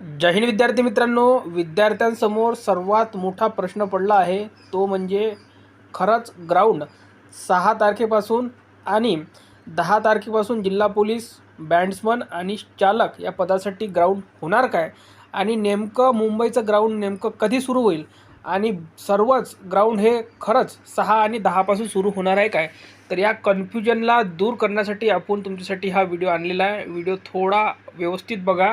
जय हिंद विद्यार्थी मित्रांनो विद्यार्थ्यांसमोर सर्वात मोठा प्रश्न पडला आहे. तो म्हणजे खरंच ग्राउंड सहा तारखेपासून आणि दहा तारखेपासून जिल्हा पोलीस बँड्समन आणि चालक या पदासाठी ग्राउंड होणार काय? आणि नेमकं मुंबईचं ग्राउंड नेमकं कधी सुरू होईल? आणि सर्वच ग्राउंड हे खरंच सहा आणि दहापासून सुरू होणार आहे काय? तर या कन्फ्युजनला दूर करण्यासाठी आपण तुमच्यासाठी हा व्हिडिओ आणलेला आहे. व्हिडिओ थोडा व्यवस्थित बघा.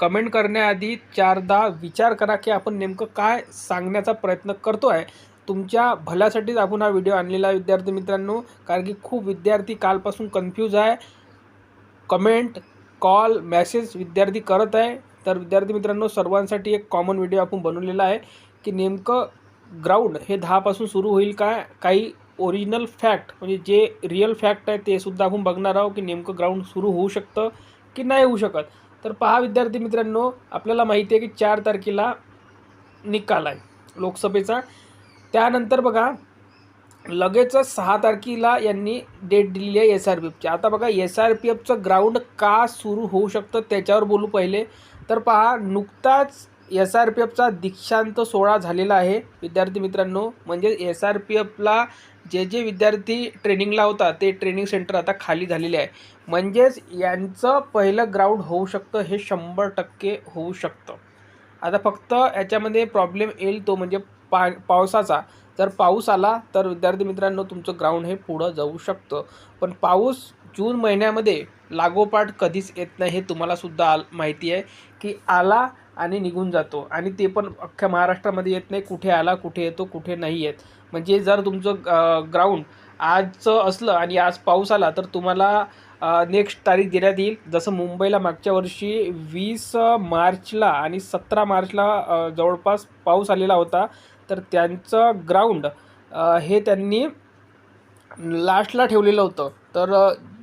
कमेंट करण्याआधी चारदा विचार करा की आपण नेमकं काय सांगण्याचा प्रयत्न करतो आहे तुमच्या भल्यासाठीच आपण हा व्हिडिओ आणलेला आहे विद्यार्थी मित्रांनो. कारण की खूप विद्यार्थी कालपासून कन्फ्यूज आहे. कमेंट कॉल मॅसेज विद्यार्थी करत आहे. तर विद्यार्थी मित्रांनो सर्वांसाठी एक कॉमन व्हिडिओ आपण बनवलेला आहे की नेमकं ग्राउंड हे दहापासून सुरू होईल काय काही ओरिजिनल फॅक्ट म्हणजे जे रिअल फॅक्ट आहे ते सुद्धा आपण बघणार आहोत की नेमकं ग्राउंड सुरू होऊ शकतं की नाही होऊ शकत. तर पहा विद्यार्थी मित्रांनो आपल्याला माहिती आहे की चार तारखेला निकाल आहे लोकसभेचा. त्यानंतर बघा लगेचच सहा तारखेला यांनी डेट दिलेली आहे एस आर पी एफची आता बघा एस आर पी एफचं ग्राउंड का सुरू होऊ शकतं त्याच्यावर बोलू पहिले. तर पहा नुकताच एस आर पी एफचा दीक्षांत सोहळा झालेला आहे. विद्यार्थी मित्रांनो म्हणजे एस आर पी एफला जे जे विद्यार्थी ट्रेनिंगला होता ते ट्रेनिंग सेंटर आता खाली झालेले आहे. म्हणजेच यांचं पहिलं ग्राउंड होऊ शकतं हे शंभर टक्के होऊ शकतं. आता फक्त याच्यामध्ये प्रॉब्लेम येईल तो म्हणजे पा पावसाचा. जर पाऊस आला तर विद्यार्थी मित्रांनो तुमचं ग्राउंड हे पुढं जाऊ शकतं. पण पाऊस जून महिन्यामध्ये लागोपाठ कधीच येत नाही हे तुम्हालासुद्धा आल माहिती आहे. की आला आणि निघून जातो. आणि ते पण अख्ख्या महाराष्ट्रामध्ये येत नाही. कुठे आला कुठे येतो कुठे नाही येत. म्हणजे जर तुमचं ग्राउंड आजचं असलं आणि आज पाऊस आला तर तुम्हाला नेक्स्ट तारीख देण्यात येईल. जसं मुंबईला मागच्या वर्षी वीस मार्चला आणि सतरा मार्चला जवळपास पाऊस आलेला होता. तर त्यांचं ग्राउंड हे त्यांनी लास्टला ठेवलेलं होतं. तर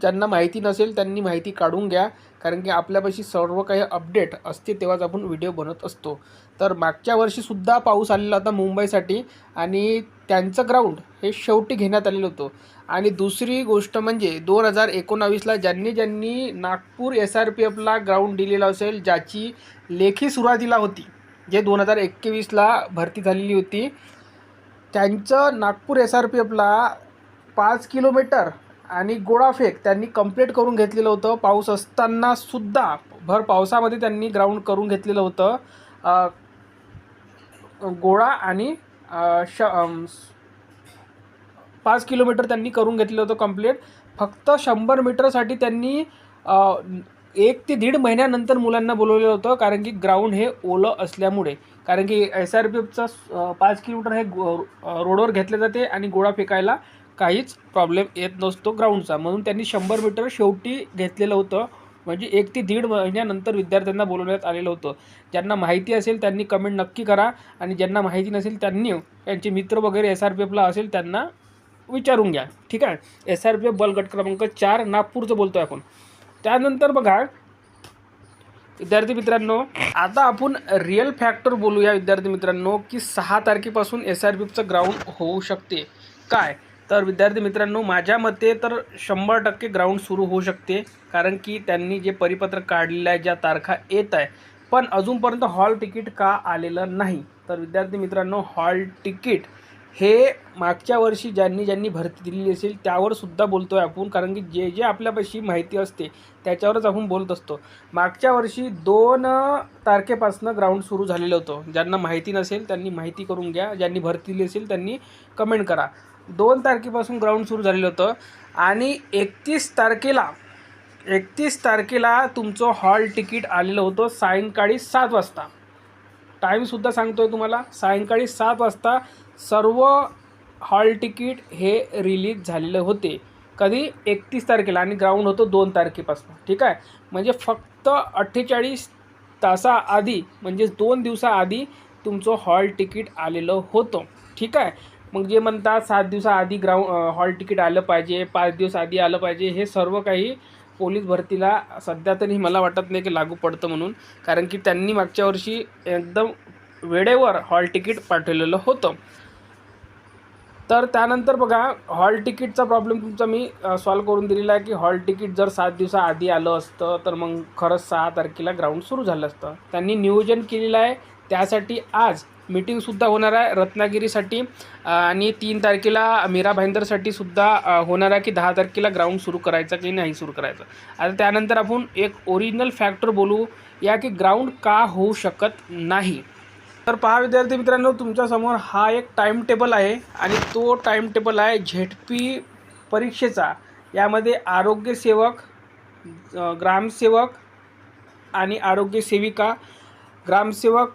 ज्यांना माहिती नसेल त्यांनी माहिती काढून घ्या. कारण की आपल्यापाशी सर्व काही अपडेट असते तेव्हाच आपण व्हिडिओ बनत असतो. तर मागच्या वर्षीसुद्धा पाऊस आलेला होता मुंबईसाठी आणि त्यांचं ग्राउंड हे शेवटी घेण्यात आलेलं होतं. आणि दुसरी गोष्ट म्हणजे दोन हजार एकोणावीसला ज्यांनी ज्यांनी नागपूर एस आर पी एफला ग्राउंड दिलेला असेल ज्याची लेखी सुरुवातीला होती जे दोन हजार एकवीसला भरती झालेली होती त्यांचं नागपूर एस आर पी एफला पाच किलोमीटर आणि गोळाफेक त्यांनी कंप्लीट करून घेतलेलं होतं. पाऊस असताना सुद्धा भर पावसामध्ये त्यांनी ग्राउंड करून घेतलेलं होतं. गोळा आणि श पाच किलोमीटर त्यांनी करून घेतलेलं होतं कंप्लीट फक्त शंभर मीटरसाठी त्यांनी एक ते दीड महिन्यानंतर मुलांना बोलवलेलं होतं कारण की ग्राउंड हे ओलं असल्यामुळे. कारण की एस आर पी एफचा पाच किलोमीटर हे गो रोडवर घेतले जाते आणि गोळा फेकायला काहीच प्रॉब्लेम येत नसतो ग्राउंडचा म्हणून त्यांनी शंभर मीटर शेवटी घेतलेलं होतं. म्हणजे एक ते दीड महिन्यानंतर विद्यार्थ्यांना बोलवण्यात आलेलं होतं. ज्यांना माहिती असेल त्यांनी कमेंट नक्की करा. आणि ज्यांना माहिती नसेल त्यांनी त्यांचे मित्र वगैरे एस आर पी एफला असेल त्यांना विचारून घ्या. ठीक आहे? एस आर पी एफ बलगट क्रमांक चार नागपूरचं बोलतो आहे आपण. त्यानंतर बघा विद्यार्थी मित्रांनो आता आपण रिअल फॅक्टर बोलूया विद्यार्थी मित्रांनो की सहा तारखेपासून एस आर पी एफचं ग्राउंड होऊ शकते. काय? तर विद्यार्थी मित्रांनो माझ्या मते तर शंभर टक्के ग्राउंड सुरू होऊ शकते कारण की त्यांनी जे परिपत्रक काढलेलं आहे ज्या तारखा येत आहे पण अजूनपर्यंत हॉल तिकीट का आलेलं नाही? तर विद्यार्थी मित्रांनो हॉल तिकीट हे मागच्या वर्षी ज्यांनी ज्यांनी भरती दिलेली असेल त्यावर सुद्धा बोलतो आहे आपण कारण की जे जे आपल्यापाशी माहिती असते त्याच्यावरच आपण बोलत असतो. मागच्या वर्षी दोन तारखेपासून ग्राउंड सुरू झालेलं होतं. ज्यांना माहिती नसेल त्यांनी माहिती करून घ्या ज्यांनी भरती दिली असेल त्यांनी कमेंट करा. दोन तारखेपासून ग्राउंड सुरू झालेलं होतं. आणि एकतीस तारखेला एकतीस तारखेला तुमचं हॉल तिकीट आलेलं होतं सायंकाळी सात वाजता. टाईमसुद्धा सांगतो आहे तुम्हाला सायंकाळी सात वाजता सर्व हॉल तिकीट हे रिलीज झालेले होते. कधी? एकतीस तारखेला आणि ग्राउंड होतं दोन तारखेपासून. ठीक आहे? म्हणजे फक्त अठ्ठेचाळीस तासाआधी म्हणजे दोन दिवसाआधी तुमचं हॉल तिकीट आलेलं होतं. ठीक आहे? मग जे म्हणतात सात दिवसाआधी ग्राउंड हॉल तिकीट आलं पाहिजे पाच दिवस आधी आलं पाहिजे हे सर्व काही पोलीस भरतीला सध्या तरी मला वाटत नाही की लागू पडतं म्हणून. कारण की त्यांनी मागच्या वर्षी एकदम वेळेवर हॉल तिकीट पाठवलेलं होतं. तर त्यानंतर बघा हॉल तिकीटचा प्रॉब्लेम तुमचा मी सॉल्व करून दिलेला आहे की हॉल तिकीट जर सात दिवसाआधी आलं असतं तर मग खरंच सहा तारखेला ग्राउंड सुरू झालं असतं. त्यांनी नियोजन केलेलं आहे. त्यासाठी आज मीटिंगसुद्धा होणार आहे. रत्नागिरीसाठी आणि तीन तारखेला मीरा भाईंदरसाठी सुद्धा होणार आहे की दहा तारखेला ग्राउंड सुरू करायचं की नाही सुरू करायचं. आता त्यानंतर आपण एक ओरिजिनल फॅक्टर बोलू या की ग्राउंड का होऊ शकत नाही. तर पहा विद्यार्थी मित्रांनो तुमच्यासमोर हा एक टाईम टेबल आहे आणि तो टाईम टेबल आहे झेड पी परीक्षेचा. यामध्ये आरोग्यसेवक ग्रामसेवक आणि आरोग्यसेविका ग्रामसेवक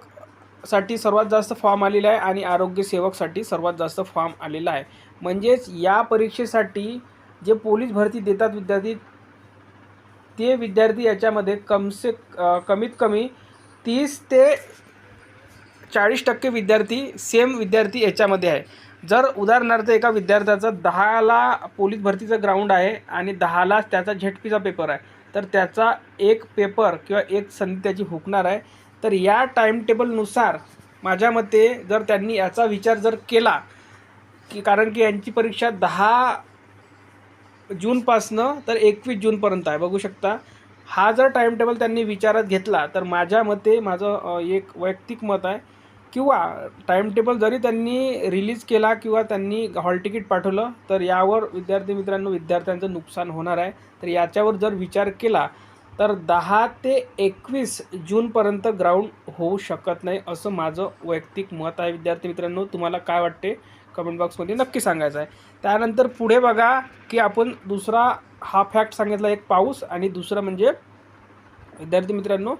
साठी सर्वात जास्त फॉर्म आलेला आहे आणि आरोग्यसेवकसाठी सर्वात जास्त फॉर्म आलेला आहे. म्हणजेच या परीक्षेसाठी जे पोलीस भरती देतात विद्यार्थी ते विद्यार्थी याच्यामध्ये कमसे कमीत कमी तीस ते चाळीस टक्के विद्यार्थी सेम विद्यार्थी याच्यामध्ये आहे. जर उदाहरणार्थ एका विद्यार्थ्याचा दहाला पोलीस भरतीचं ग्राउंड आहे आणि दहाला त्याचा झेडपीचा पेपर आहे तर त्याचा एक पेपर किंवा एक संधी त्याची हुकणार आहे. तर या टाईम टेबलनुसार माझ्या मते जर त्यांनी याचा विचार जर केला की कारण की यांची परीक्षा दहा जूनपासनं तर एकवीस जूनपर्यंत आहे. बघू शकता हा जर टाईम टेबल त्यांनी विचारात घेतला तर माझ्या मते माझं एक वैयक्तिक मत आहे किंवा टाईम टेबल जरी त्यांनी रिलीज केला किंवा त्यांनी हॉल तिकीट पाठवलं तर यावर विद्यार्थी मित्रांनो विद्यार्थ्यांचं नुकसान होणार आहे. तर याच्यावर जर विचार केला तर दहा ते एकवीस जूनपर्यंत ग्राउंड होऊ शकत नाही असं माझं वैयक्तिक मत आहे. विद्यार्थी मित्रांनो तुम्हाला काय वाटते? कमेंट बॉक्समध्ये नक्की सांगायचं आहे. त्यानंतर पुढे बघा की आपण दुसरा हा फॅक्ट सांगितला एक पाऊस आणि दुसरं म्हणजे विद्यार्थी मित्रांनो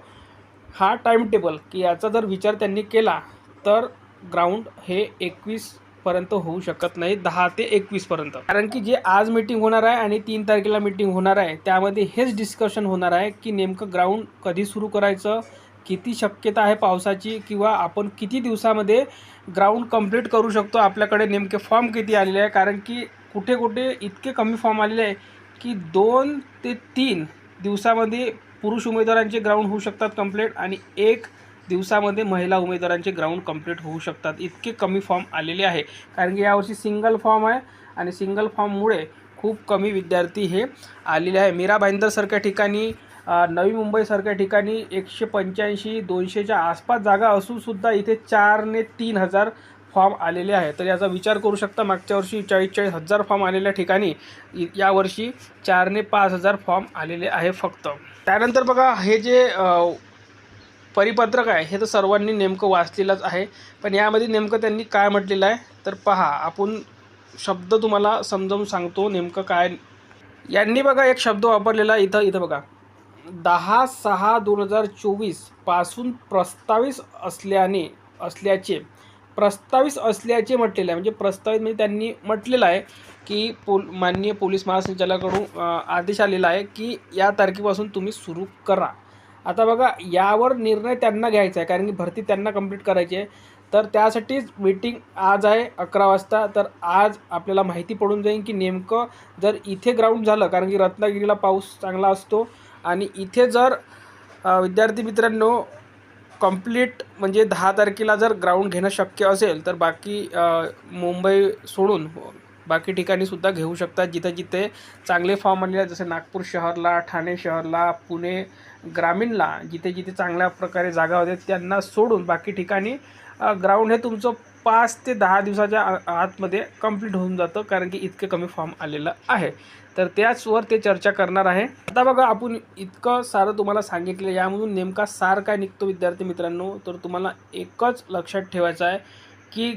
हा टाईम टेबल की याचा जर विचार त्यांनी केला तर ग्राउंड हे एकवीस पर्यंत होऊ शकत नाही दहा ते एकवीसपर्यंत कारण की जे आज मीटिंग होणार आहे आणि तीन तारखेला मीटिंग होणार आहे त्यामध्ये हेच डिस्कशन होणार आहे की नेमकं ग्राउंड कधी सुरू करायचं किती शक्यता आहे पावसाची किंवा आपण किती दिवसामध्ये ग्राउंड कंप्लीट करू शकतो आपल्याकडे नेमके फॉर्म किती आलेले आहे. कारण की कुठे कुठे इतके कमी फॉर्म आलेले आहे की दोन ते तीन दिवसामध्ये पुरुष उमेदवारांचे ग्राउंड होऊ शकतात कंप्लीट आणि एक दिवसामध्ये महिला उमेदवारांचे ग्राउंड कंप्लीट होऊ शकतात. इतके कमी फॉर्म आलेले आहे. कारण की यावर्षी सिंगल फॉर्म आहे आणि सिंगल फॉर्ममुळे खूप कमी विद्यार्थी हे आलेले आहे. मीरा भाईंदरसारख्या ठिकाणी नवी मुंबईसारख्या ठिकाणी एकशे पंच्याऐंशी दोनशेच्या आसपास जागा असूनसुद्धा इथे चार ने तीन हजार फॉर्म आलेले आहे. तर याचा विचार करू शकता मागच्या वर्षी चाळीस चाळीस हजार फॉर्म आलेल्या ठिकाणी यावर्षी चार ने पाच हजार फॉर्म आलेले आहे फक्त. त्यानंतर बघा हे जे परिपत्रक आहे हे तर सर्वांनी नेमकं वाचलेलंच आहे. पण यामध्ये नेमकं त्यांनी काय म्हटलेलं आहे तर पहा आपण शब्द तुम्हाला समजावून सांगतो नेमकं काय. यांनी बघा एक शब्द वापरलेला आहे इथं इथं बघा. दहा सहा दोन हजार चोवीसपासून प्रस्तावित असल्याने असल्याचे प्रस्तावित असल्याचे म्हटलेलं आहे. म्हणजे प्रस्तावित म्हणजे त्यांनी म्हटलेलं आहे की पोल माननीय पोलीस महासंचालकाकडून आदेश आलेला आहे की या तारखेपासून तुम्ही सुरू करा. आता बघा यावर निर्णय त्यांना घ्यायचा आहे कारण की भरती त्यांना कंप्लीट करायची आहे. तर त्यासाठीच मीटिंग आज आहे अकरा वाजता. तर आज आपल्याला माहिती पडून जाईल की नेमकं जर इथे ग्राउंड झालं कारण की रत्नागिरीला पाऊस चांगला असतो आणि इथे जर विद्यार्थी मित्रांनो कंप्लीट म्हणजे दहा तारखेला जर ग्राउंड घेणं शक्य असेल तर बाकी मुंबई सोडून बाकी ठिकाणी सुद्धा घेऊ शकतात जिथे जिथे चांगले फॉर्म आलेले आहेत जसे नागपूर शहरला ठाणे शहरला पुणे ग्रामीणला जिथे जिथे चांगल्या प्रकारे जागा होत्या त्यांना सोडून बाकी ठिकाणी ग्राउंड हे तुमचं पाच ते दहा दिवसाच्या आतमध्ये कंप्लीट होऊन जातं कारण की इतके कमी फॉर्म आलेलं आहे. तर त्याचवर ते चर्चा करणार आहे. आता बघा आपण इतकं सारं तुम्हाला सांगितलं यामधून नेमका सार काय निघतो विद्यार्थी मित्रांनो? तर तुम्हाला एकच लक्षात ठेवायचं आहे की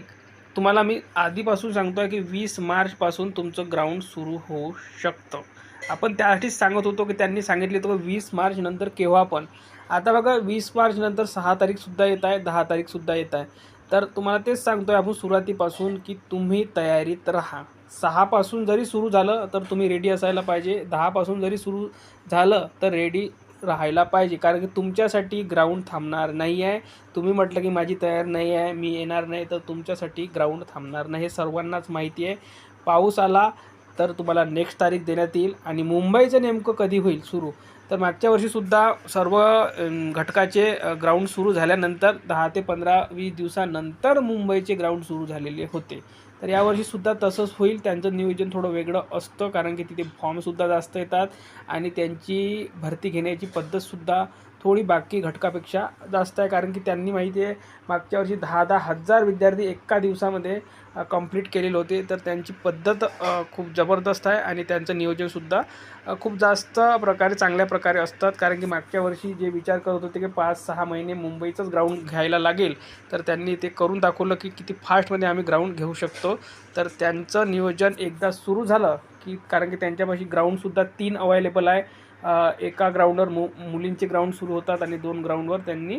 तुम्हाला मी आधीपासून सांगतो आहे की वीस मार्चपासून तुमचं ग्राउंड सुरू होऊ शकतं. आपण त्यासाठीच सांगत होतो की त्यांनी सांगितले होतं वीस मार्च नंतर केव्हा पण. आता बघा वीस मार्च नंतर सहा तारीखसुद्धा येत आहे दहा तारीखसुद्धा येत आहे. तर तुम्हाला तेच सांगतो आहे आपण सुरुवातीपासून की तुम्ही तयारीत राहा. सहापासून जरी सुरू झालं तर तुम्ही रेडी असायला पाहिजे. दहापासून जरी सुरू झालं तर रेडी राहायला पाहिजे. कारण की तुमच्यासाठी ग्राउंड थांबणार नाही आहे. तुम्ही म्हटलं की माझी तयार नाही आहे मी येणार नाही तर तुमच्यासाठी ग्राउंड थांबणार नाही. हे सर्वांनाच माहिती आहे. पाऊस आला तर तुम्हाला नेक्स्ट तारीख देण्यात येईल आणि मुंबईचं नेमकं कधी होईल सुरू? तर मागच्या वर्षीसुद्धा सर्व घटकाचे ग्राउंड सुरू झाल्यानंतर दहा ते पंधरा वीस दिवसानंतर मुंबईचे ग्राउंड सुरू झालेले होते. तर यावर्षीसुद्धा तसंच होईल. त्यांचं नियोजन थोडं वेगळं असतं कारण की तिथे फॉर्मसुद्धा जास्त येतात आणि त्यांची भरती घेण्याची पद्धतसुद्धा थोडी बाकी घटकापेक्षा जास्त आहे. कारण की त्यांनी माहिती आहे मागच्या वर्षी दहा दहा हजार विद्यार्थी एका दिवसामध्ये कंप्लीट केलेले होते. तर त्यांची पद्धत खूप जबरदस्त आहे आणि त्यांचं नियोजनसुद्धा खूप जास्त प्रकारे चांगल्या प्रकारे असतात. कारण की मागच्या वर्षी जे विचार करत होते की पाच सहा महिने मुंबईचंच ग्राउंड घ्यायला लागेल तर त्यांनी ते करून दाखवलं की किती फास्टमध्ये आम्ही ग्राउंड घेऊ शकतो. तर त्यांचं नियोजन एकदा सुरू झालं की कारण की त्यांच्यापाशी ग्राउंडसुद्धा तीन अवेलेबल आहे. एका ग्राउंडवर मु मुलींचे ग्राउंड सुरू होतात आणि दोन ग्राउंडवर त्यांनी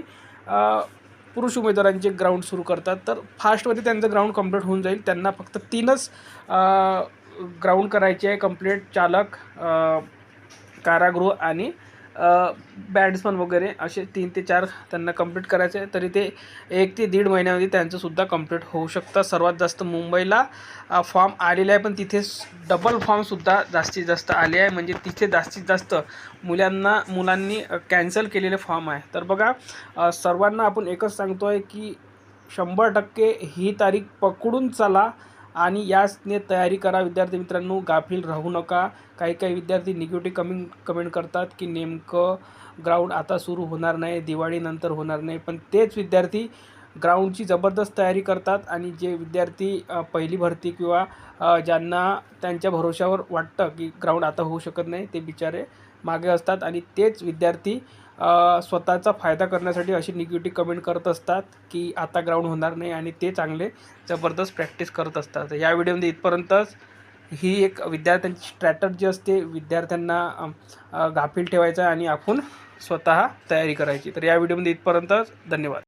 पुरुष उमेदवारांचे ग्राउंड सुरू करतात. तर फास्टमध्ये त्यांचं ग्राउंड कंप्लीट होऊन जाईल. त्यांना फक्त तीनच ग्राउंड करायचे आहे. कंप्लीट चालक कारागृह आणि बॅट्समन वगैरे असे तीन ते चार त्यांना कंप्लीट करायचे आहे. तरी ते एक ते दीड महिन्यामध्ये त्यांचंसुद्धा कंप्लीट होऊ शकतं. सर्वात जास्त मुंबईला फॉर्म आलेला आहे पण तिथे डबल फॉर्मसुद्धा जास्तीत जास्त आले आहे. म्हणजे तिथे जास्तीत जास्त मुलांना मुलांनी कॅन्सल केलेले फॉर्म आहे. तर बघा सर्वांना आपण एकच सांगतो आहे की शंभर टक्के ही तारीख पकडून चला. आणि याचने तयारी करा. विद्यार्थी मित्रांनो गाफील राहू नका. काही काही विद्यार्थी निगेटिव्ह कमेंट कमेंट करतात की नेमकं ग्राउंड आता सुरू होणार नाही दिवाळीनंतर होणार नाही. पण तेच विद्यार्थी ग्राउंडची जबरदस्त तयारी करतात आणि जे विद्यार्थी पहिली भरती किंवा ज्यांना त्यांच्या भरोशावर वाटतं की ग्राउंड आता होऊ शकत नाही ते बिचारे मागे असतात. आणि तेच विद्यार्थी स्वतःचा फायदा करण्यासाठी अशी निगेटिव्ह कमेंट करत असतात की आता ग्राउंड होणार नाही आणि ते चांगले जबरदस्त प्रॅक्टिस करत असतात. तर या व्हिडिओमध्ये इथपर्यंतच ही एक विद्यार्थ्यांची स्ट्रॅटर्जी असते. विद्यार्थ्यांना गाफील ठेवायचा आणि आपण स्वतः तयारी करायची. तर या व्हिडिओमध्ये इथपर्यंतच धन्यवाद.